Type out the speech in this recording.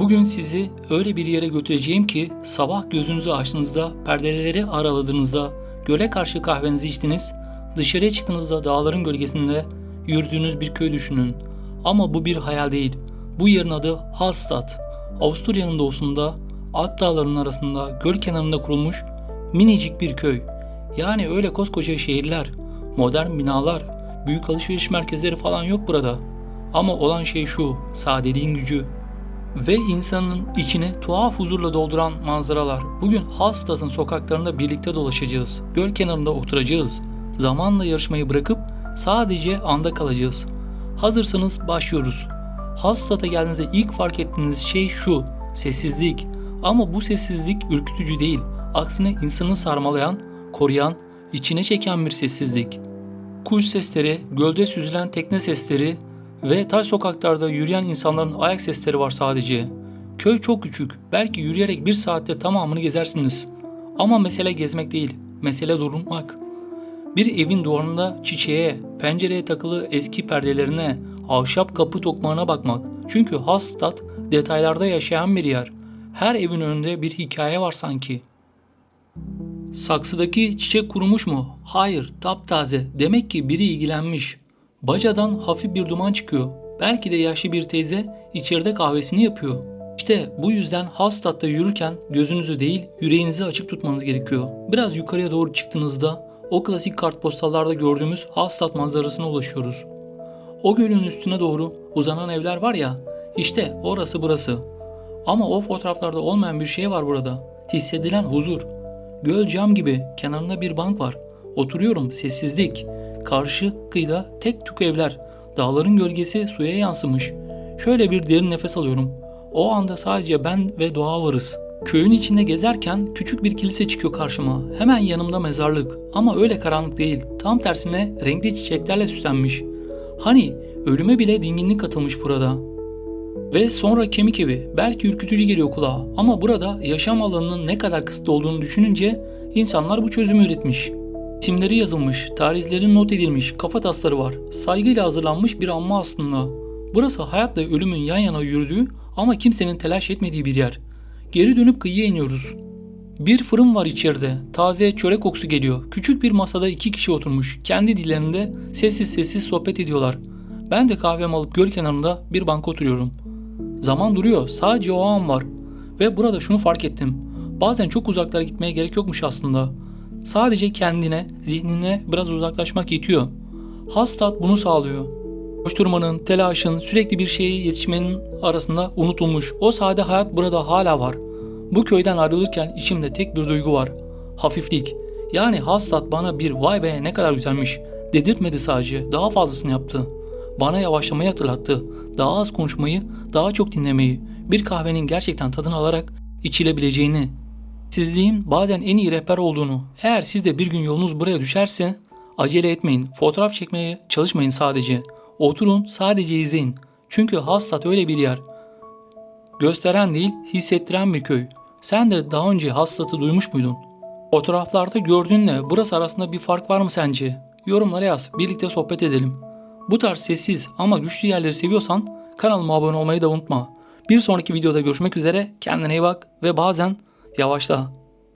Bugün sizi öyle bir yere götüreceğim ki sabah gözünüzü açtığınızda, perdeleri araladığınızda, göle karşı kahvenizi içtiniz, dışarıya çıktığınızda dağların gölgesinde yürüdüğünüz bir köy düşünün. Ama bu bir hayal değil. Bu yerin adı Hallstatt. Avusturya'nın doğusunda, Alp dağlarının arasında, göl kenarında kurulmuş minicik bir köy. Yani öyle koskoca şehirler, modern binalar, büyük alışveriş merkezleri falan yok burada. Ama olan şey şu, sadeliğin gücü ve insanın içini tuhaf huzurla dolduran manzaralar. Bugün Hallstatt'ın sokaklarında birlikte dolaşacağız. Göl kenarında oturacağız. Zamanla yarışmayı bırakıp sadece anda kalacağız. Hazırsanız başlıyoruz. Hallstatt'a geldiğinizde ilk fark ettiğiniz şey şu, sessizlik. Ama bu sessizlik ürkütücü değil. Aksine insanı sarmalayan, koruyan, içine çeken bir sessizlik. Kuş sesleri, gölde süzülen tekne sesleri ve taş sokaklarda yürüyen insanların ayak sesleri var sadece. Köy çok küçük. Belki yürüyerek bir saatte tamamını gezersiniz. Ama mesele gezmek değil. Mesele durmak. Bir evin duvarında çiçeğe, pencereye takılı eski perdelerine, ahşap kapı tokmağına bakmak. Çünkü Hallstatt detaylarda yaşayan bir yer. Her evin önünde bir hikaye var sanki. Saksıdaki çiçek kurumuş mu? Hayır, taptaze. Demek ki biri ilgilenmiş. Bacadan hafif bir duman çıkıyor. Belki de yaşlı bir teyze içeride kahvesini yapıyor. İşte bu yüzden Hallstatt'ta yürürken gözünüzü değil yüreğinizi açık tutmanız gerekiyor. Biraz yukarıya doğru çıktığınızda o klasik kartpostallarda gördüğümüz Hallstatt manzarasına ulaşıyoruz. O gölün üstüne doğru uzanan evler var ya, işte orası burası. Ama o fotoğraflarda olmayan bir şey var burada. Hissedilen huzur. Göl cam gibi kenarında bir bank var. Oturuyorum sessizlik. Karşı kıyıda tek tük evler. Dağların gölgesi suya yansımış. Şöyle bir derin nefes alıyorum. O anda sadece ben ve doğa varız. Köyün içinde gezerken küçük bir kilise çıkıyor karşıma. Hemen yanımda mezarlık. Ama öyle karanlık değil. Tam tersine renkli çiçeklerle süslenmiş. Hani ölüme bile dinginlik katılmış burada. Ve sonra kemik evi. Belki ürkütücü geliyor kulağa ama burada yaşam alanının ne kadar kısıtlı olduğunu düşününce insanlar bu çözümü üretmiş. İsimleri yazılmış, tarihleri not edilmiş, kafa tasları var. Saygıyla hazırlanmış bir anma aslında. Burası hayatla ölümün yan yana yürüdüğü ama kimsenin telaş etmediği bir yer. Geri dönüp kıyıya iniyoruz. Bir fırın var içeride. Taze çörek kokusu geliyor. Küçük bir masada iki kişi oturmuş. Kendi dillerinde sessiz sessiz sohbet ediyorlar. Ben de kahvemi alıp göl kenarında bir banka oturuyorum. Zaman duruyor. Sadece o an var. Ve burada şunu fark ettim. Bazen çok uzaklara gitmeye gerek yokmuş aslında. Sadece kendine, zihnine biraz uzaklaşmak yetiyor. Hallstatt bunu sağlıyor. Koşturmanın, telaşın, sürekli bir şeye yetişmenin arasında unutulmuş. O sade hayat burada hala var. Bu köyden ayrılırken içimde tek bir duygu var. Hafiflik. Yani Hallstatt bana bir vay be ne kadar güzelmiş dedirtmedi sadece. Daha fazlasını yaptı. Bana yavaşlamayı hatırlattı. Daha az konuşmayı, daha çok dinlemeyi, bir kahvenin gerçekten tadını alarak içilebileceğini. Sizliğin bazen en iyi rehber olduğunu, eğer siz de bir gün yolunuz buraya düşerse acele etmeyin, fotoğraf çekmeye çalışmayın sadece. Oturun sadece izleyin. Çünkü Hallstatt öyle bir yer. Gösteren değil, hissettiren bir köy. Sen de daha önce Hallstatt'ı duymuş muydun? Fotoğraflarda gördüğünle burası arasında bir fark var mı sence? Yorumlara yaz, birlikte sohbet edelim. Bu tarz sessiz ama güçlü yerleri seviyorsan kanalıma abone olmayı da unutma. Bir sonraki videoda görüşmek üzere. Kendine iyi bak ve bazen yavaşla.